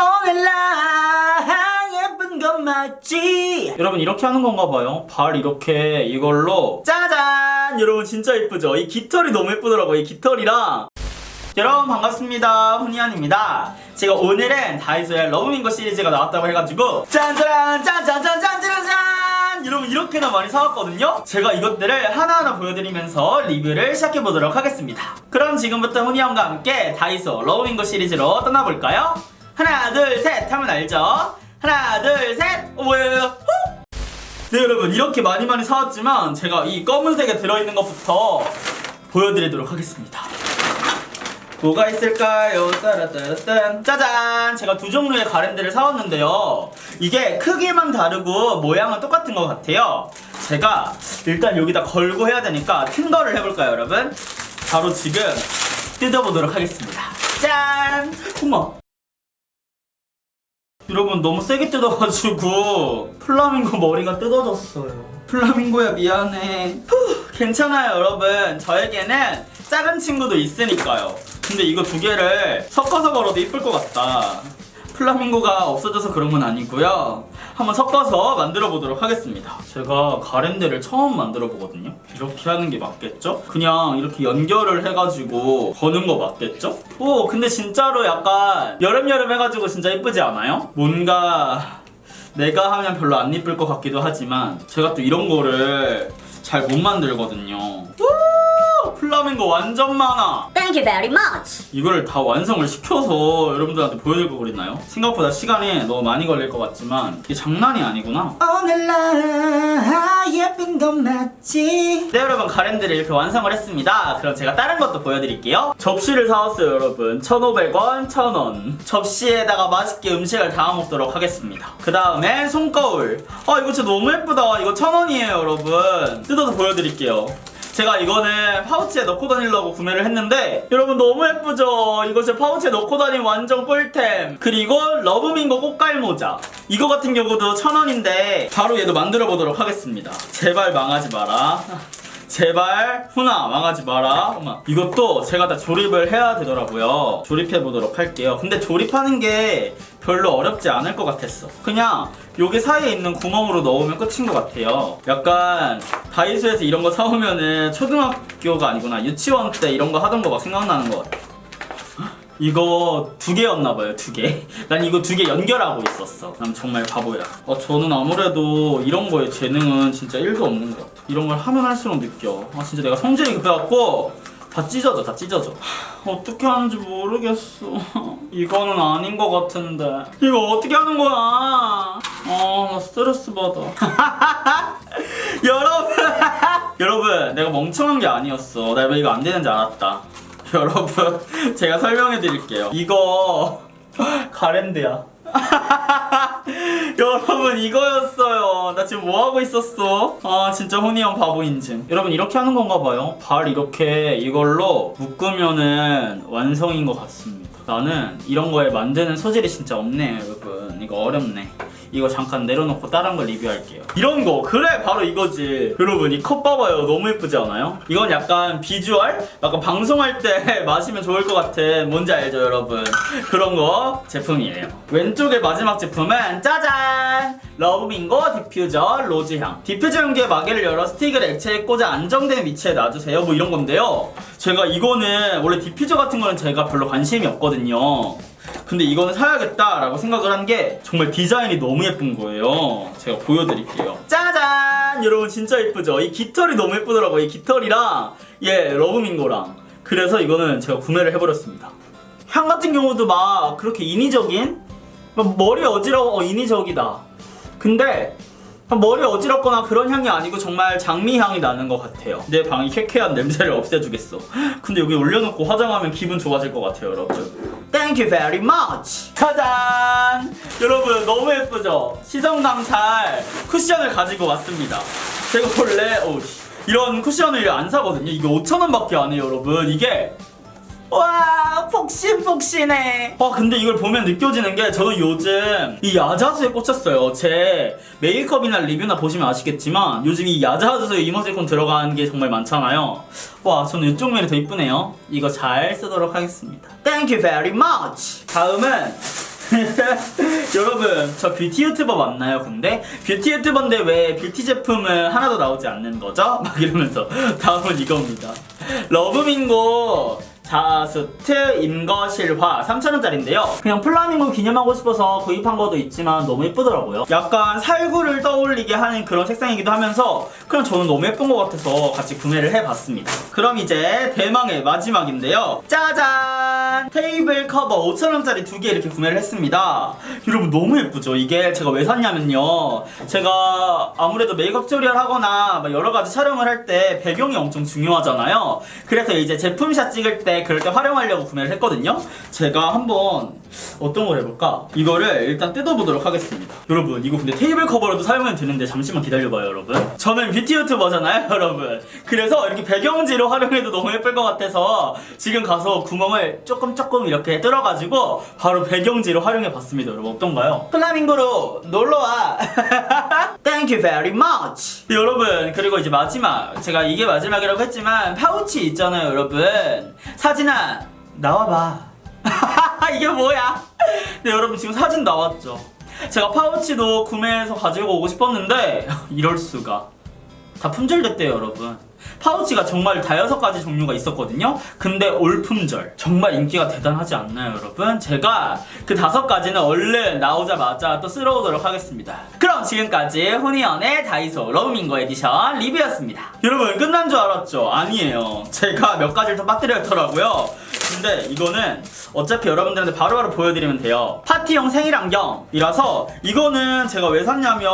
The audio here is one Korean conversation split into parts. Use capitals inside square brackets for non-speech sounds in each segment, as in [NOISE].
오늘라 예쁜 건 맞지? 여러분 이렇게 하는 건가 봐요. 발 이렇게 이걸로. 짜잔! 여러분 진짜 예쁘죠? 이 깃털이 너무 예쁘더라고요 이 깃털이랑. 여러분 반갑습니다. 훈이안입니다. 제가 오늘은 다이소의 러브민고 시리즈가 나왔다고 해가지고 짠짜란 짠짠짠짠짠짠 여러분 이렇게나 많이 사왔거든요? 제가 이것들을 하나하나 보여드리면서 리뷰를 시작해보도록 하겠습니다. 그럼 지금부터 훈이형과 함께 다이소 러브민고 시리즈로 떠나볼까요? 하나 둘 셋 하면 알죠? 하나 둘 셋 어, 뭐예요? 후! 네 여러분 이렇게 많이 많이 사왔지만 제가 이 검은색에 들어있는 것부터 보여드리도록 하겠습니다 뭐가 있을까요? 따라따라딴 짜잔! 제가 두 종류의 가랜드를 사왔는데요. 이게 크기만 다르고 모양은 똑같은 것 같아요. 제가 일단 여기다 걸고 해야 되니까 큰 거를 해볼까요, 여러분? 바로 지금 뜯어보도록 하겠습니다. 짠! 어머! 여러분 너무 세게 뜯어가지고 플라밍고 머리가 뜯어졌어요. 플라밍고야 미안해. 후, 괜찮아요 여러분. 저에게는 작은 친구도 있으니까요. 근데 이거 두 개를 섞어서 걸어도 이쁠 것 같다. 플라밍고가 없어져서 그런 건 아니고요. 한번 섞어서 만들어 보도록 하겠습니다. 제가 가랜드를 처음 만들어 보거든요. 이렇게 하는 게 맞겠죠? 그냥 이렇게 연결을 해가지고 거는 거 맞겠죠? 오, 근데 진짜로 약간 여름여름 해가지고 진짜 이쁘지 않아요? 뭔가 내가 하면 별로 안 이쁠 것 같기도 하지만 제가 또 이런 거를 잘 못 만들거든요. 우! 플라밍고 완전 많아. Thank you very much. 이걸 다 완성을 시켜서 여러분들한테 보여줄 거 그랬나요? 생각보다 시간이 너무 많이 걸릴 것 같지만 이게 장난이 아니구나. 오늘라 예쁜 건 맞지? 네 여러분 가랜드를 이렇게 완성을 했습니다. 그럼 제가 다른 것도 보여드릴게요. 접시를 사왔어요 여러분. 1,500원, 1,000원. 접시에다가 맛있게 음식을 담아 먹도록 하겠습니다. 그 다음에 손거울. 아 이거 진짜 너무 예쁘다. 이거 1,000원이에요 여러분. 뜯어서 보여드릴게요. 제가 이거는 파우치에 넣고 다니려고 구매를 했는데 여러분 너무 예쁘죠? 이거 제 파우치에 넣고 다니면 완전 꿀템. 그리고 러브민고 꽃갈 모자. 이거 같은 경우도 천 원인데 바로 얘도 만들어 보도록 하겠습니다. 제발 망하지 마라 제발 훈아 망하지 마라. 엄마. 이것도 제가 다 조립을 해야 되더라고요. 조립해 보도록 할게요. 근데 조립하는 게 별로 어렵지 않을 것 같았어. 그냥 여기 사이에 있는 구멍으로 넣으면 끝인 것 같아요. 약간 다이소에서 이런 거 사오면은 초등학교가 아니구나. 유치원 때 이런 거 하던 거가 생각나는 것 같아 이거 두 개였나 봐요, 두 개. [LAUGHS] 난 이거 두 개 연결하고 있었어. 난 정말 바보야. 어, 저는 아무래도 이런 거에 재능은 진짜 1도 없는 것 같아. 이런 걸 하면 할수록 느껴. 아, 진짜 내가 성질이 급해갖고 다 찢어져, 다 찢어져. 하, 어떻게 하는지 모르겠어. [LAUGHS] 이거는 아닌 것 같은데. 이거 어떻게 하는 거야? 아, 나 스트레스 받아. [LAUGHS] 여러분! 여러분, 내가 멍청한 게 아니었어. 나 왜 이거 안 되는지 알았다. [LAUGHS] 여러분 제가 설명해 드릴게요. 이거 [LAUGHS] 가랜드야. [LAUGHS] 여러분 이거였어요. 나 지금 뭐하고 있었어? 아 진짜 훈이 형 바보 인증. 여러분 이렇게 하는 건가 봐요. 발 이렇게 이걸로 묶으면은 완성인 것 같습니다. 나는 이런 거에 만드는 소질이 진짜 없네요 여러분. 이거 어렵네 이거 잠깐 내려놓고 다른 거 리뷰할게요. 이런 거. 그래 바로 이거지. 여러분 이 컵 봐봐요. 너무 예쁘지 않아요? 이건 약간 비주얼? 약간 방송할 때 [LAUGHS] 마시면 좋을 것 같아. 뭔지 알죠 여러분? 그런 거 제품이에요. 왼쪽에 마지막 제품은 짜잔! 러브민고 디퓨저 로즈향. 디퓨저 용기의 마개를 열어 스틱을 액체에 꽂아 안정된 위치에 놔주세요. 뭐 이런 건데요. 제가 이거는 원래 디퓨저 같은 거는 제가 별로 관심이 없거든요 근데 이거는 사야겠다라고 생각을 한 게 정말 디자인이 너무 예쁜 거예요. 제가 보여드릴게요. 짜잔! 여러분 진짜 예쁘죠? 이 깃털이 너무 예쁘더라고요. 이 깃털이랑 예 러브민고랑 그래서 이거는 제가 구매를 해버렸습니다. 향 같은 경우도 막 그렇게 인위적인 막 머리 어지러워 어, 인위적이다. 근데 머리 어지럽거나 그런 향이 아니고 정말 장미 향이 나는 것 같아요. 내 방이 쾌쾌한 냄새를 없애주겠어. 근데 여기 올려놓고 화장하면 기분 좋아질 것 같아요, 여러분. Thank you very much. 짜잔! 여러분 너무 예쁘죠? 시선 강탈 쿠션을 가지고 왔습니다. 제가 원래 어, 이런 쿠션을 안 사거든요. 이게 5천 원밖에 안 해요, 여러분. 이게 와 폭신폭신해. 와 근데 이걸 보면 느껴지는 게 저는 요즘 이 야자수에 꽂혔어요. 제 메이크업이나 리뷰나 보시면 아시겠지만 요즘 이 야자수에 이모티콘 들어가는 게 정말 많잖아요. 와 저는 이쪽 면이 더 이쁘네요. 이거 잘 쓰도록 하겠습니다. Thank you very much. 다음은 [LAUGHS] 여러분 저 뷰티 유튜버 맞나요 근데? 뷰티 유튜버인데 왜 뷰티 제품은 하나도 나오지 않는 거죠? 막 이러면서. [LAUGHS] 다음은 이겁니다. 러브밍고 자스트 임거실화 3,000원짜리인데요. 그냥 플라밍고 기념하고 싶어서 구입한 것도 있지만 너무 예쁘더라고요. 약간 살구를 떠올리게 하는 그런 색상이기도 하면서 그냥 저는 너무 예쁜 것 같아서 같이 구매를 해봤습니다. 그럼 이제 대망의 마지막인데요. 짜잔 테이블 커버 5,000원짜리 두 개 이렇게 구매를 했습니다. 여러분 너무 예쁘죠? 이게 제가 왜 샀냐면요. 제가 아무래도 메이크업 튜토리얼 하거나 막 여러 가지 촬영을 할 때 배경이 엄청 중요하잖아요. 그래서 이제 제품샷 찍을 때 그럴 때 활용하려고 구매를 했거든요. 제가 한번 어떤 걸 해볼까? 이거를 일단 뜯어보도록 하겠습니다. 여러분 이거 근데 테이블 커버로도 사용하면 되는데 잠시만 기다려봐요 여러분. 저는 뷰티 유튜버잖아요 [LAUGHS] 여러분. 그래서 이렇게 배경지로 활용해도 너무 예쁠 것 같아서 지금 가서 구멍을 조금 조금 이렇게 뚫어가지고 바로 배경지로 활용해봤습니다 여러분. 어떤가요? 플라밍고로 놀러와. [LAUGHS] Thank you very much. 여러분 그리고 이제 마지막 제가 이게 마지막이라고 했지만 파우치 있잖아요 여러분. 사진아 나와봐 이게 뭐야? 네 여러분 지금 사진 나왔죠? 제가 파우치도 구매해서 가지고 오고 싶었는데 [LAUGHS] 이럴 수가. 다 품절됐대요 여러분. 파우치가 정말 다여섯 가지 종류가 있었거든요? 근데 올 품절. 정말 인기가 대단하지 않나요 여러분? 제가 그 다섯 가지는 얼른 나오자마자 또 쓸어오도록 하겠습니다. 그럼 지금까지 후니언의 다이소 러브밍고 에디션 리뷰였습니다. 여러분 끝난 줄 알았죠? 아니에요. 제가 몇 가지를 더 빠뜨렸더라고요 근데 이거는 어차피 여러분들한테 바로바로 보여드리면 돼요 파티용 생일 안경이라서 이거는 제가 왜 샀냐면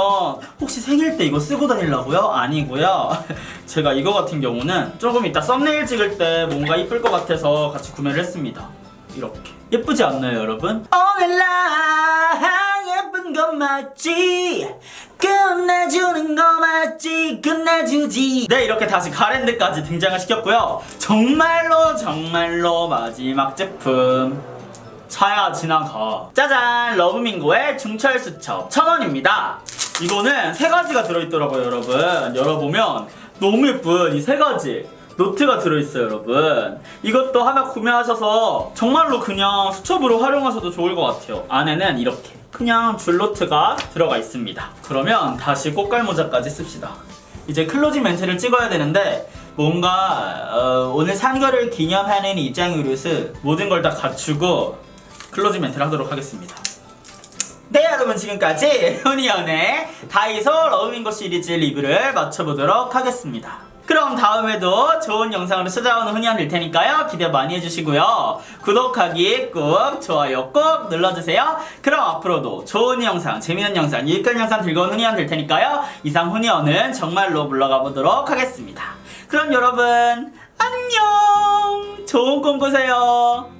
혹시 생일 때 이거 쓰고 다니려고요? 아니고요 [LAUGHS] 제가 이거 같은 경우는 조금 이따 썸네일 찍을 때 뭔가 이쁠 것 같아서 같이 구매를 했습니다 이렇게 예쁘지 않나요 여러분? 오늘라 거 맞지? 끝내주는 거 맞지? 끝내주지. 네 이렇게 다시 가랜드까지 등장을 시켰고요. 정말로 정말로 마지막 제품. 차야 지나가. 짜잔 러브밍고의 중철 수첩. 천원입니다. 이거는 세 가지가 들어있더라고요 여러분. 열어보면 너무 예쁜 이 세 가지 노트가 들어있어요 여러분. 이것도 하나 구매하셔서 정말로 그냥 수첩으로 활용하셔도 좋을 것 같아요. 안에는 이렇게 그냥 줄노트가 들어가 있습니다. 그러면 다시 꽃갈모자까지 씁시다. 이제 클로징 멘트를 찍어야 되는데 뭔가 어, 오늘 산 거를 기념하는 입장으로서 모든 걸 다 갖추고 클로징 멘트를 하도록 하겠습니다. 네 여러분 지금까지 [LAUGHS] 효니언의 다이소 러브밍고 시리즈 리뷰를 마쳐보도록 하겠습니다 그럼 다음에도 좋은 영상으로 찾아오는 훈이언 될 테니까요. 기대 많이 해주시고요. 구독하기 꾹 좋아요 꾹 눌러주세요. 그럼 앞으로도 좋은 영상 재미있는 영상 유익한 영상 온 훈이언 될 테니까요. 이상 훈이언은 정말로 물러가 보도록 하겠습니다. 그럼 여러분 안녕! 좋은 꿈 꾸세요